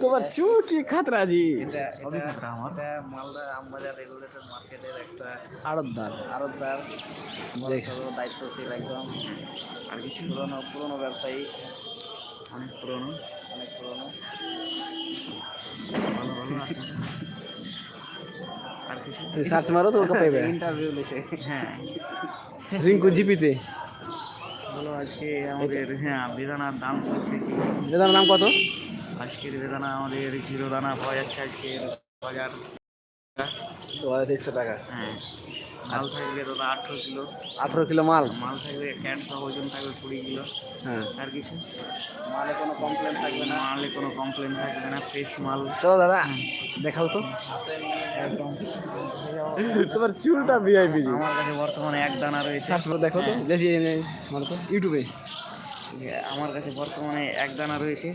তোমার চুল কি খাতরা জি এটা মালদা আমবাজার রেগুলেটর মার্কেটের একটা আড়তদার। আরতদার দেখ। বড়সড় দায়িত্বশীল একদম। আর কিছু পুরনো পুরনো ব্যবসায়ী। অনেক পুরনো। অনেক পুরনো। ভালো ভালো। আর কিছু? তুই সার্চ মারো তো ওকে পেবে ইন্টারভিউ লিছে হ্যাঁ। রিঙ্কু জিপিতে। বলো আজকে আমাদের হ্যাঁ বেদানার দাম চলছে কি? বেদানার নাম কত? আজকের বেদানা আমাদের জিরো দানা পাওয়া যাচ্ছে আজকের বাজার। তেইশশো টাকা। হ্যাঁ। মাল থাকবে দাদা আঠেরো কিলো। আঠেরো কিলো মাল? মাল থাকবে ক্যাট সহ ওজন থাকবে কুড়ি কিলো। হ্যাঁ। আর কিছু? মালে কোনো কমপ্লেন থাকবে না? মালে কোনো কমপ্লেন থাকবে না ফ্রেশ মাল। চলো দাদা দেখাও তো। একদম। তোমার চুলটা ভিআইপি আমার কাছে বর্তমানে এক দানা রয়েছে। দেখো তো। দেখি মারো তো ইউটিউবে আমার কাছে বর্তমানে এক দানা রয়েছে।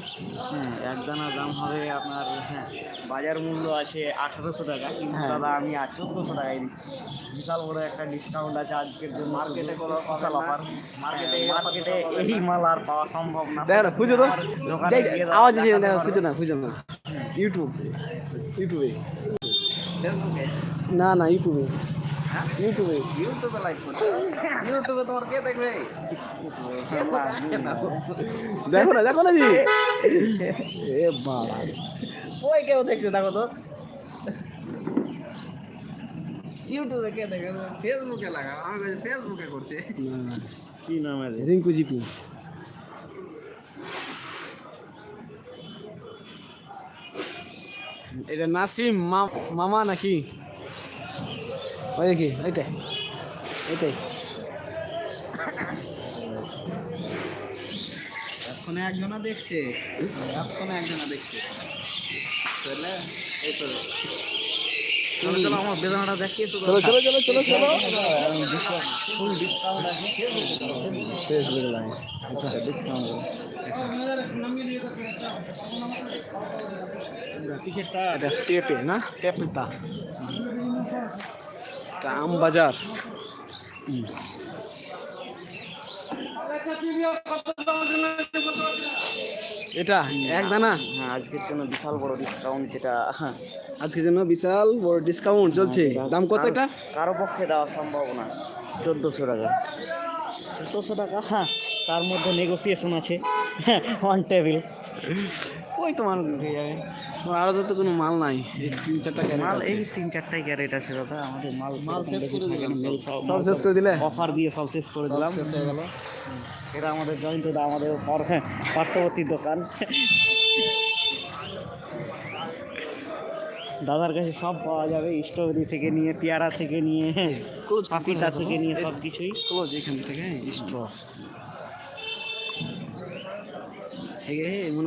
হ্যাঁ এক দানার দাম হবে আপনার হ্যাঁ বাজার মূল্য আছে আঠারোশো টাকা কিন্তু হ্যাঁ। দাদা আমি আর চোদ্দোশো টাকায় দিচ্ছি। বিশাল বড় একটা ডিসকাউন্ট আছে আজকের জন্য। মার্কেটে কোনো বিশাল অফার মার্কেটে মার্কেটে এই মাল আর পাওয়া সম্ভব না। দেখো না খুঁজো তো। দোকানে গিয়ে আওয়াজ দেখো খুঁজো না খুঁজো না। ইউটিউব ইউটিউবে না না ইউটিউবে ইউটিউবে ইউটিউবে লাইভ করছে ইউটিউবে তোমার কে দেখবে? দেখে না? দেখো না জি। এ বাবা। ওই কেউ দেখছে দেখো তো। ইউটিউবে কে দেখে ফেসবুকে লাগা আমি বলছি ফেসবুকে করছে। কি নাম আছে রিঙ্কু জিপি। এটা নাসিম মামা নাকি? ওই দেখি ওইটাই ওইটাই এক্ষণে একজনা দেখছে এক্ষণে একজনা দেখছে। তাহলে এই তো। চলো চলো আমার বেদনাটা দেখিয়ে চলো চলো চলো চলো চলো। ফুল ডিসকাউন্ট আছে ফেসবুক লাইভ আচ্ছা ডিসকাউন্ট টেপে না এটা আম বাজার। এটা এক দানা? হ্যাঁ আজকের জন্য বিশাল বড় ডিসকাউন্ট যেটা হ্যাঁ আজকের জন্য বিশাল বড় ডিসকাউন্ট চলছে। দাম কত এটা? কারও পক্ষে দেওয়া সম্ভব না। চোদ্দোশো টাকা। চোদ্দোশো টাকা হ্যাঁ তার মধ্যে নেগোসিয়েশন আছে। হ্যাঁ অন টেবিল ওই তো মানুষ আরও তো কোনো মাল নাই। এই তিন চারটা মাল এই তিন চারটাই ক্যারেট আছে দাদা আমাদের মাল মাল শেষ করে দিলাম সব শেষ করে দিলে? অফার দিয়ে সব শেষ করে দিলাম। শেষ হয়ে গেল। এটা আমাদের জয়ন্ত দা আমাদের পর- হ্যাঁ, পার্শ্ববর্তী দোকান। দাদার কাছে সব পাওয়া যাবে স্ট্রবেরি থেকে নিয়ে পেয়ারা থেকে নিয়ে হ্যাঁ, পাপিতা থেকে নিয়ে সব কিছুই। ক্লোজ এখান থেকে স্ট্র। মনে